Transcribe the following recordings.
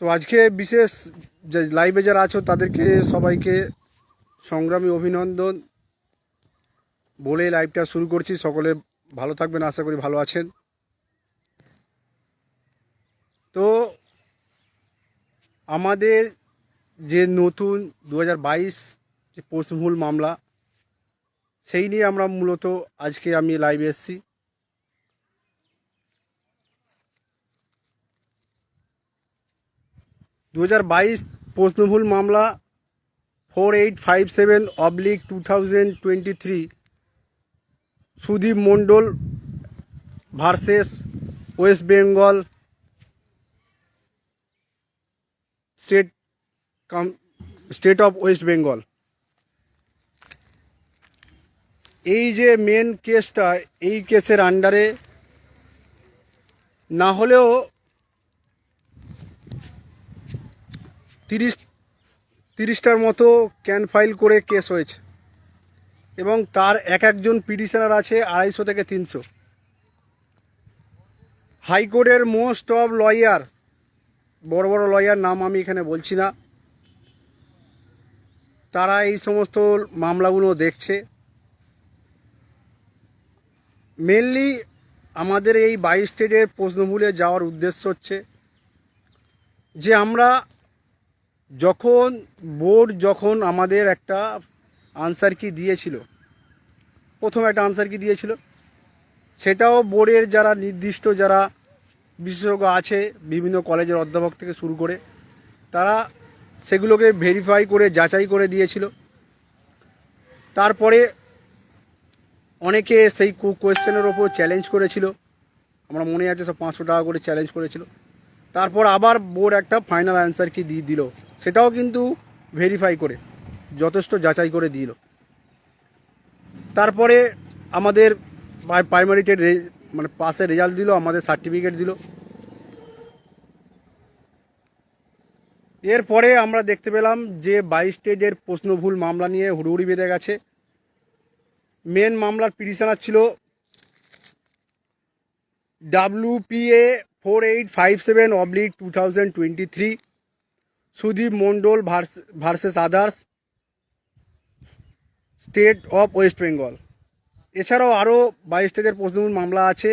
তো আজকে বিশেষ যে লাইভে যারা আছো, তাদেরকে সবাইকে সংগ্রামী অভিনন্দন। বলে লাইভটা শুরু করছি। সকলে ভালো থাকবেন, আশা করি ভালো আছেন। তো আমাদের যে নতুন দু হাজার বাইশ যে পশ্চিমহুল মামলা, সেই নিয়ে আমরা মূলত আজকে আমি লাইভে এসেছি। দু হাজার বাইশ প্রশ্নভুল মামলা four eight five seven oblique two thousand twenty three Sudip Mondal versus West Bengal state cum, state of West Bengal. এই যে মেন কেসটা এই কেসের আন্ডারে না হলেও তিরিশ, তিরিশটার মতো ক্যান ফাইল করে কেস হয়েছে। এবং তার এক একজন পিটিশনার আছে আড়াইশো থেকে তিনশো। হাইকোর্টের মোস্ট অফ লয়ার বড় বড় লয়ার নাম আমি এখানে বলছি না। তারা এই সমস্ত মামলাগুলো দেখছে। মেনলি আমাদের এই বাইশ স্টেটের প্রশ্নভুলে যাওয়ার উদ্দেশ্য হচ্ছে যে আমরা যখন বোর্ড যখন আমাদের একটা আনসার কি দিয়েছিল, প্রথম একটা আনসার কি দিয়েছিল, সেটাও বোর্ডের যারা নির্দিষ্ট যারা বিশেষজ্ঞ আছে, বিভিন্ন কলেজের অধ্যাপক থেকে শুরু করে, তারা সেগুলোকে ভেরিফাই করে, যাচাই করে দিয়েছিল। তারপরে অনেকে সেই কোয়েশ্চেনের ওপর চ্যালেঞ্জ করেছিল। আমরা মনে আছে সব পাঁচশো টাকা করে চ্যালেঞ্জ করেছিল। তারপর আবার বোর্ড একটা ফাইনাল অ্যান্সার কি দিয়ে দিল, সেটাও কিন্তু ভেরিফাই করে, যথেষ্ট যাচাই করে দিল। তারপরে আমাদের প্রাইমারিতে মানে পাশে রেজাল্ট দিল, আমাদের সার্টিফিকেট দিল। এরপরে আমরা দেখতে পেলাম যে বাইশ স্টেজের প্রশ্নভুল মামলা নিয়ে হুড়ুহুড়ি বেঁধে গেছে। মেন মামলার পিটিশনার ছিল WPA four eight five seven oblique two thousand twenty three Sudip Mondal versus others state of West Bengal এছাড়াও আরও বাইশ স্টেটের প্রশ্নমূল মামলা আছে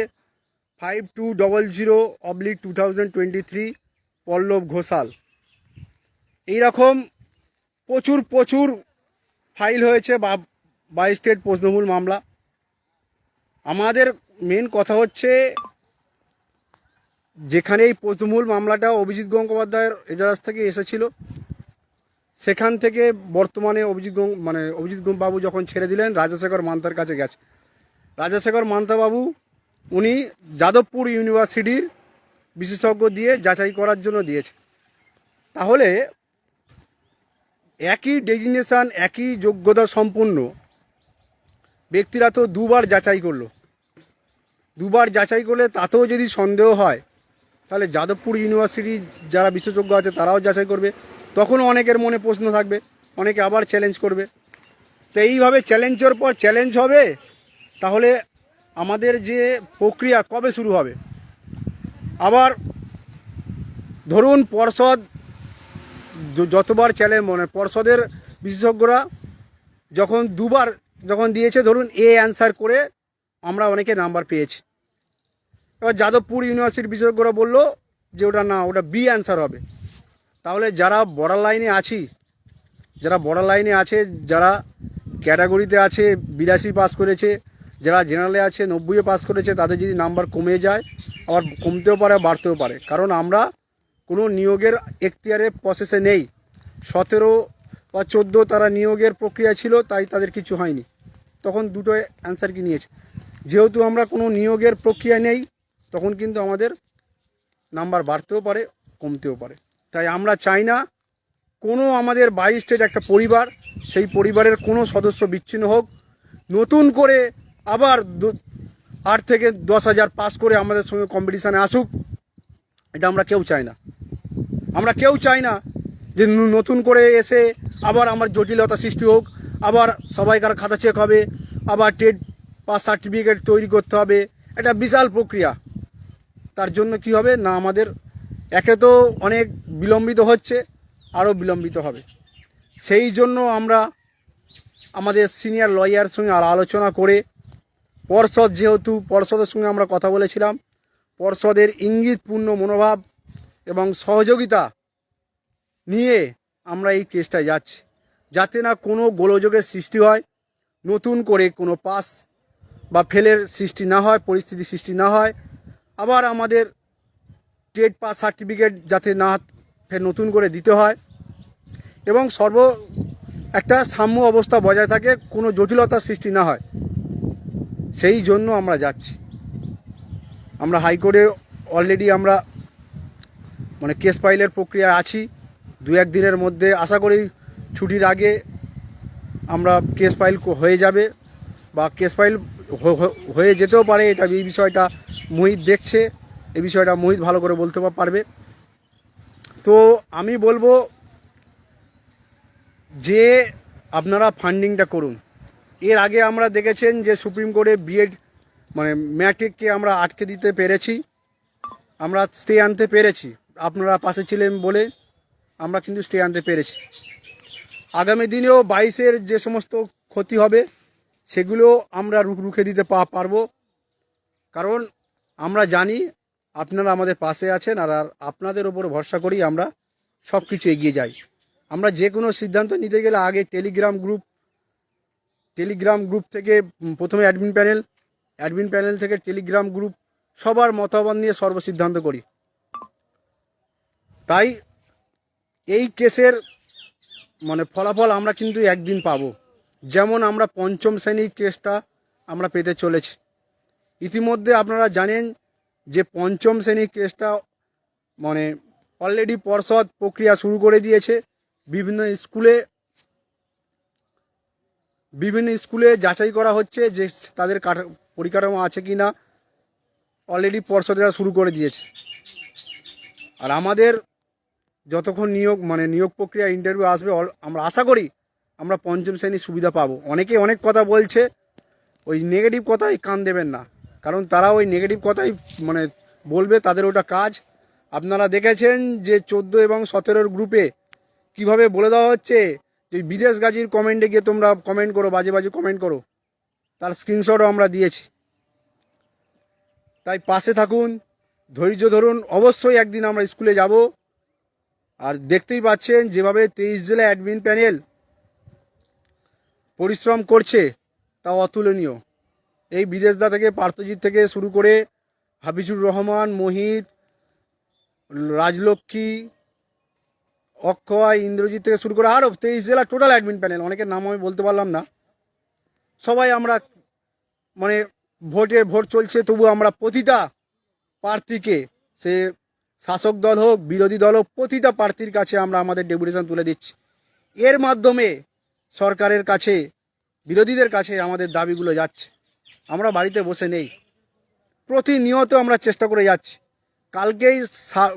five two double zero oblique two thousand twenty three Pallab Ghoshal. এইরকম প্রচুর প্রচুর ফাইল হয়েছে বা বাইশ স্টেট প্রশ্নমূল মামলা। আমাদের মেন কথা হচ্ছে যেখানে এই প্রশ্নমূল মামলাটা অভিজিৎ গঙ্গোপাধ্যায়ের এজারাজ থেকে এসেছিল, সেখান থেকে বর্তমানে অভিজিৎ মানে অভিজিৎ বাবু যখন ছেড়ে দিলেন, রাজাশেখর মান্তার কাছে গেছে। রাজাশেখর মান্তা বাবু, উনি যাদবপুর ইউনিভার্সিটির বিশেষজ্ঞ দিয়ে যাচাই করার জন্য দিয়েছে। তাহলে একই ডেজিনেশান একই যোগ্যতা সম্পন্ন ব্যক্তিরা তো দুবার যাচাই করল। দুবার যাচাই করলে তাতেও যদি সন্দেহ হয় তাহলে যাদবপুর ইউনিভার্সিটি যারা বিশেষজ্ঞ আছে তারাও যাচাই করবে। তখনও অনেকের মনে প্রশ্ন থাকবে, অনেকে আবার চ্যালেঞ্জ করবে। তো এইভাবে চ্যালেঞ্জের পর চ্যালেঞ্জ হবে, তাহলে আমাদের যে প্রক্রিয়া কবে শুরু হবে? আবার ধরুন পর্ষদ যতবার চ্যালেঞ্জ মানে পর্ষদের বিশেষজ্ঞরা যখন দুবার, যখন দিয়েছে ধরুন এ অ্যান্সার করে আমরা অনেকে নাম্বার পেয়েছি। এবার যাদবপুর ইউনিভার্সিটির বিশেষজ্ঞরা বলল যে ওটা না, ওটা বি অ্যান্সার হবে। তাহলে যারা বর্ডার লাইনে আছি, যারা বর্ডার লাইনে আছে, যারা ক্যাটাগরিতে আছে, বিরাশি পাস করেছে, যারা জেনারেলে আছে নব্বইয়ে পাস করেছে, তাদের যদি নাম্বার কমে যায়, আবার কমতেও পারে, বাড়তেও পারে। কারণ আমরা কোনো নিয়োগের এখতিয়ারে প্রসেসে নেই। সতেরো বা চোদ্দ তারা নিয়োগের প্রক্রিয়া ছিল, তাই তাদের কিছু হয়নি। তখন দুটো অ্যান্সার কি নিয়েছে? যেহেতু আমরা কোনো নিয়োগের প্রক্রিয়া নেই তখন কিন্তু আমাদের নাম্বার বাড়তেও পারে, কমতেও পারে। তাই আমরা চাই না কোনো আমাদের বাইশ স্টেট একটা পরিবার, সেই পরিবারের কোনো সদস্য বিচ্ছিন্ন হোক। নতুন করে আবার আট থেকে দশ হাজার পাস করে আমাদের সঙ্গে কম্পিটিশানে আসুক, এটা আমরা কেউ চাই না। আমরা কেউ চাই না যে নতুন করে এসে আবার আমার জটিলতা সৃষ্টি হোক, আবার সবাইকার খাতা চেক হবে, আবার টেট পাস সার্টিফিকেট তৈরি করতে হবে, এটা বিশাল প্রক্রিয়া। তার জন্য কি হবে? না, আমাদের একে তো অনেক বিলম্বিত হচ্ছে আরও বিলম্বিত হবে। সেই জন্য আমরা আমাদের সিনিয়র লয়ার সঙ্গে আর আলোচনা করে, পর্ষদ যেহেতু পর্ষদের সঙ্গে আমরা কথা বলেছিলাম, পর্ষদের ইঙ্গিতপূর্ণ মনোভাব এবং সহযোগিতা নিয়ে আমরা এই কেসটায় যাচ্ছি। যাতে না কোনো গোলযোগের সৃষ্টি হয়, নতুন করে কোনো পাস বা ফেলের সৃষ্টি না হয়, পরিস্থিতি সৃষ্টি না হয় আবার আমাদের টেট পাস সার্টিফিকেট যাতে না ফের নতুন করে দিতে হয়। এবং সর্ব একটা সাম্য অবস্থা বজায় থাকে, কোনো জটিলতার সৃষ্টি না হয়। সেই জন্য আমরা যাচ্ছি। আমরা হাইকোর্টে অলরেডি আমরা মানে কেস ফাইলের প্রক্রিয়ায় আছি। দু এক দিনের মধ্যে আশা করি ছুটির আগে আমরা কেস ফাইল হয়ে যাবে বা কেস ফাইল হয়ে যেতেও পারে, এটা এই বিষয়টা মোহিত দেখছে, এই বিষয়টা মোহিত ভালো করে বলতে পারবে। তো আমি বলব যে আপনারা ফান্ডিংটা করুন। এর আগে আমরা দেখেছেন যে সুপ্রিম কোর্টে বিএড মানে ম্যাট্রিককে আমরা আটকে দিতে পেরেছি। আমরা স্টে আনতে পেরেছি। আপনারা পাশে ছিলেন বলে আমরা কিন্তু স্টে আনতে পেরেছি। আগামী দিনেও বাইশের যে সমস্ত ক্ষতি হবে, সেগুলো আমরা রুখে দিতে পারব। কারণ আমরা জানি আপনারা আমাদের পাশে আছেন আর আর আপনাদের ওপর ভরসা করেই আমরা সব কিছু এগিয়ে যাই। আমরা যে কোনো সিদ্ধান্ত নিতে গেলে আগে টেলিগ্রাম গ্রুপ টেলিগ্রাম গ্রুপ থেকে প্রথমে অ্যাডমিন প্যানেল অ্যাডমিন প্যানেল থেকে টেলিগ্রাম গ্রুপ সবার মতামত নিয়ে সর্বসিদ্ধান্ত করি। তাই এই কেসের মানে ফলাফল আমরা কিন্তু একদিন পাবো। যেমন আমরা পঞ্চম শ্রেণির কেসটা আমরা পেতে চলেছি। ইতিমধ্যে আপনারা জানেন যে পঞ্চম শ্রেণির কেসটা মানে অলরেডি পর্ষদ প্রক্রিয়া শুরু করে দিয়েছে। বিভিন্ন স্কুলে বিভিন্ন স্কুলে যাচাই করা হচ্ছে যে তাদের কাঠা- পরিকাঠামো আছে কি না অলরেডি পর্ষদেরা শুরু করে দিয়েছে। আর আমাদের যতক্ষণ নিয়োগ মানে নিয়োগ প্রক্রিয়া ইন্টারভিউ আসবে আমরা আশা করি আমরা পঞ্চম শ্রেণির সুবিধা পাবো। অনেকে অনেক কথা বলছে, ওই নেগেটিভ কথাই কান দেবেন না। কারণ তারা ওই নেগেটিভ কথাই মানে বলবে, তাদের ওটা কাজ। আপনারা দেখেছেন যে চোদ্দ এবং সতেরোর গ্রুপে কীভাবে বলে দেওয়া হচ্ছে? যে বিদেশ গাজির কমেন্টে গিয়ে তোমরা কমেন্ট করো, বাজে বাজে কমেন্ট করো। তার স্ক্রিনশটও আমরা দিয়েছি। তাই পাশে থাকুন, ধৈর্য ধরুন, অবশ্যই একদিন আমরা স্কুলে যাব। আর দেখতেই পাচ্ছেন যেভাবে তেইশ জেলা অ্যাডমিন প্যানেল পরিশ্রম করছে, তা অতুলনীয়। এই বিদেশদা থেকে, পার্থজিৎ থেকে শুরু করে হাফিজুর রহমান, মোহিত, রাজলক্ষ্মী, অক্ষয়, ইন্দ্রজিৎ থেকে শুরু করে আরও তেইশ জেলা টোটাল অ্যাডমিন প্যানেল অনেকের নাম আমি বলতে পারলাম না। সবাই আমরা মানে ভোটে ভোট চলছে, তবু আমরা প্রতিটা প্রার্থীকে, সে শাসক দল হোক, বিরোধী দল হোক, প্রতিটা প্রার্থীর কাছে আমরা আমাদের ডেপুটেশন তুলে দিচ্ছি। এর মাধ্যমে সরকারের কাছে, বিরোধীদের কাছে আমাদের দাবিগুলো যাচ্ছে। আমরা বাড়িতে বসে নেই। প্রতিনিয়ত আমরা চেষ্টা করে যাচ্ছি। কালকেই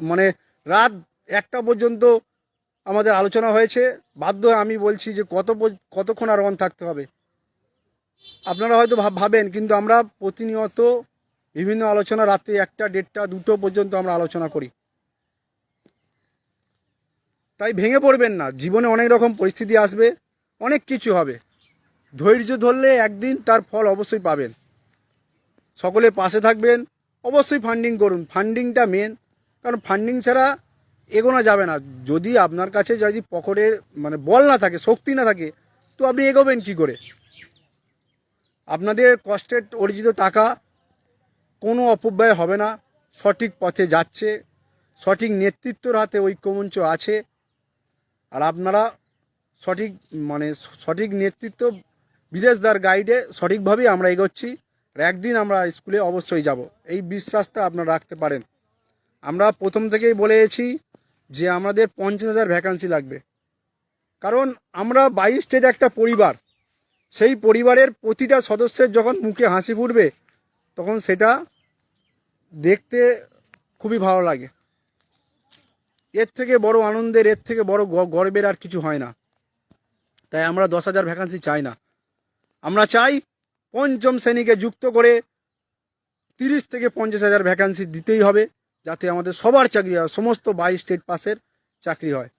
মানে রাত একটা পর্যন্ত আমাদের আলোচনা হয়েছে। বাধ্য আমি বলছি যে কত কতক্ষণ আর অন থাকতে হবে। আপনারা হয়তো ভাব- ভাবেন, কিন্তু আমরা প্রতিনিয়ত বিভিন্ন আলোচনা, রাতে একটা, দেড়টা, দুটো পর্যন্ত আমরা আলোচনা করি। তাই ভেঙে পড়বেন না। জীবনে অনেক রকম পরিস্থিতি আসবে, অনেক কিছু হবে। ধৈর্য ধরলে একদিন তার ফল অবশ্যই পাবেন। সকলে পাশে থাকবেন। অবশ্যই ফান্ডিং করুন। ফান্ডিংটা মেন কারণ ফান্ডিং ছাড়া এগোনো যাবে না। যদি আপনার কাছে যদি পকেটে মানে বল না থাকে, শক্তি না থাকে, তো আপনি এগোবেন কি করে? আপনাদের কষ্টের অর্জিত টাকা কোনো অপব্যয় হবে না। সঠিক পথে যাচ্ছে। সঠিক নেতৃত্বর হাতে ঐক্যমঞ্চ আছে। আর আপনারা সঠিক মানে সঠিক নেতৃত্ব বিদেশদার গাইডে সঠিকভাবেই আমরা এগোচ্ছি আর একদিন আমরা স্কুলে অবশ্যই যাব। এই বিশ্বাসটা আপনারা রাখতে পারেন। আমরা প্রথম থেকেই বলে যে আমাদের পঞ্চাশ হাজার ভ্যাকান্সি লাগবে। কারণ আমরা বাইশ স্টেট একটা পরিবার। সেই পরিবারের প্রতিটা সদস্যের যখন মুখে হাসি ফুটবে, তখন সেটা দেখতে খুবই ভালো লাগে। এর থেকে বড় আনন্দের, এর থেকে বড় গর্বের আর কিছু হয় না। তাই আমরা দশ হাজার ভ্যাকান্সি চাই না। আমরা চাই পঞ্চম শ্রেণীকে যুক্ত করে তিরিশ থেকে পঞ্চাশ হাজার ভ্যাকান্সি দিতেই হবে, যাতে আমাদের সবার চাকরি হয়, সমস্ত বাইশ স্টেট পাসের চাকরি হয়।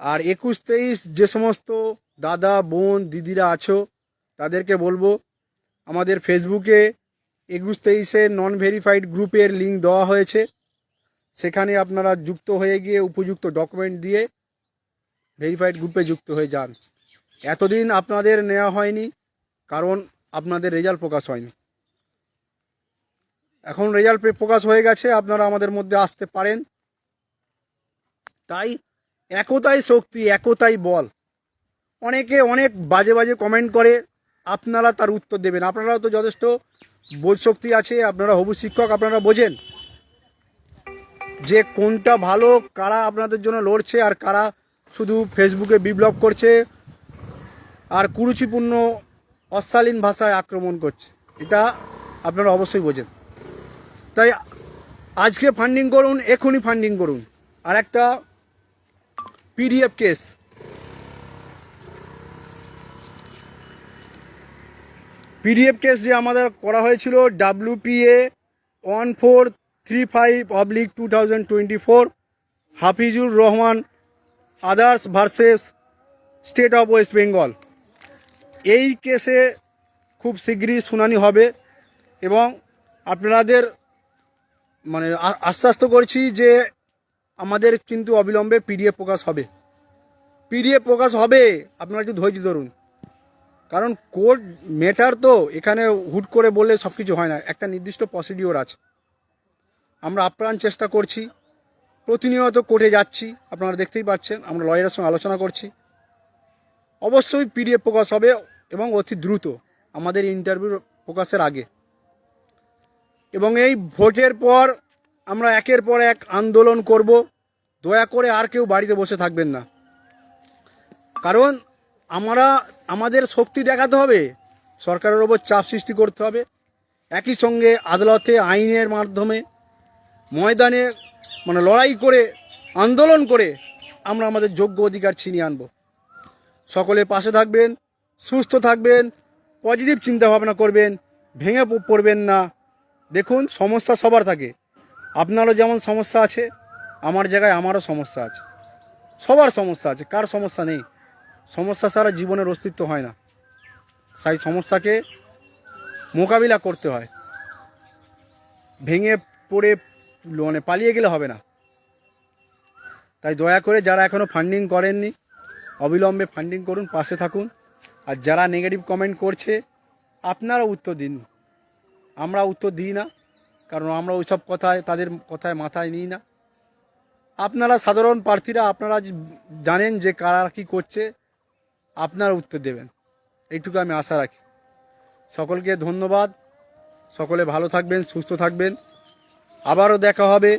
আর একুশ তেইশ যে সমস্ত দাদা, বোন, দিদিরা আছো, তাদেরকে বলব, আমাদের ফেসবুকে একুশ তেইশের নন ভেরিফাইড গ্রুপের লিঙ্ক দেওয়া হয়েছে। সেখানে আপনারা যুক্ত হয়ে গিয়ে উপযুক্ত ডকুমেন্ট দিয়ে ভেরিফাইড গ্রুপে যুক্ত হয়ে যান। এতদিন আপনাদের নেওয়া হয়নি, কারণ আপনাদের রেজাল্ট প্রকাশ হয়নি। এখন রেজাল্ট প্রকাশ হয়ে গেছে, আপনারা আমাদের মধ্যে আসতে পারেন। তাই একতাই শক্তি, একতাই বল। অনেকে অনেক বাজে বাজে কমেন্ট করে, আপনারা তার উত্তর দেবেন। আপনারাও তো যথেষ্ট বোধ শক্তি আছে, আপনারা হবু শিক্ষক, আপনারা বোঝেন যে কোনটা ভালো, কারা আপনাদের জন্য লড়ছে আর কারা শুধু ফেসবুকে বিপ্লব করছে। আর কুরুচিপূর্ণ, অশালীন ভাষায় আক্রমণ করছে। এটা আপনারা অবশ্যই বোঝেন। তাই আজকে ফান্ডিং করুন, এখনই ফান্ডিং করুন। আর একটা পিডিএফ কেস পিডিএফ কেস যে আমাদের করা হয়েছিল WPA one four three five oblique two thousand twenty four Hafizur Rahman others versus state of West Bengal এই কেসে খুব শীঘ্রই শুনানি হবে এবং আপনাদের মানে আ- আশ্বস্ত করছি যে আমাদের কিন্তু অবিলম্বে পিডিএফ প্রকাশ হবে। পিডিএফ প্রকাশ হবে, আপনারা একটু ধৈর্য ধরুন। কারণ কোর্ট মেটার তো, এখানে হুট করে বললে সব কিছু হয় না। একটা নির্দিষ্ট প্রসিডিওর আছে। আমরা আপ্রাণ চেষ্টা করছি। প্রতিনিয়ত কোর্টে যাচ্ছি, আপনারা দেখতেই পাচ্ছেন, আমরা লয়ারের সঙ্গে আলোচনা করছি। অবশ্যই পিডিএফ প্রকাশ হবে। এবং অতি দ্রুত আমাদের ইন্টারভিউ প্রকাশের আগে। এবং এই ভোটের পর আমরা একের পর এক আন্দোলন করব। দয়া করে আর কেউ বাড়িতে বসে থাকবেন না। কারণ আমরা, আমাদের শক্তি দেখাতে হবে, সরকারের ওপর চাপ সৃষ্টি করতে হবে। একই সঙ্গে আদালতে, আইনের মাধ্যমে, ময়দানে মানে লড়াই করে, আন্দোলন করে আমরা আমাদের যোগ্য অধিকার ছিনিয়ে আনব। সকলে পাশে থাকবেন। সুস্থ থাকবেন পজিটিভ চিন্তা ভাবনা করবেন, ভেঙে পড়বেন না। দেখুন, সমস্যা সবার থাকে। আপনারও যেমন সমস্যা আছে, আমার জায়গায় আমারও সমস্যা আছে। সবার সমস্যা আছে, কার সমস্যা নেই? সমস্যা ছাড়া জীবনের অস্তিত্ব হয় না। সেই সমস্যাকে মোকাবিলা করতে হয়। ভেঙে পড়ে মানে পালিয়ে গেলে হবে না। তাই দয়া করে যারা এখনও ফান্ডিং করেননি, অবিলম্বে ফান্ডিং করুন, পাশে থাকুন। আর যারা নেগেটিভ কমেন্ট করছে আপনারা উত্তর দিন। আমরা উত্তর দিই না, কারণ আমরা ওইসব কথায়, তাদের কথায় মাথায় নিই না। আপনারা সাধারণ প্রার্থীরা, আপনারা জানেন যে কারা কী করছে, আপনারা উত্তর দেবেন। এইটুকু আমি আশা রাখি। সকলকে ধন্যবাদ। সকলে ভালো থাকবেন, সুস্থ থাকবেন। আবারও দেখা হবে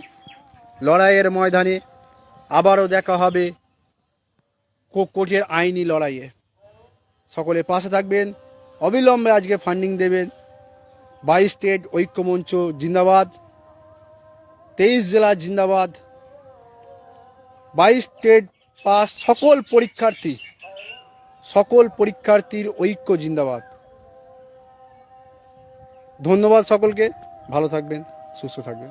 লড়াইয়ের ময়দানে। আবারও দেখা হবে কোর্টের আইনি লড়াইয়ে। সকলে পাশে থাকবেন। অবিলম্বে আজকে ফান্ডিং দেবেন। বাইশ স্টেট ঐক্যমঞ্চ জিন্দাবাদ। তেইশ জেলা জিন্দাবাদ। বাইশ স্টেট পাস সকল পরীক্ষার্থী, সকল পরীক্ষার্থীর ঐক্য জিন্দাবাদ। ধন্যবাদ সকলকে। ভালো থাকবেন, সুস্থ থাকবেন।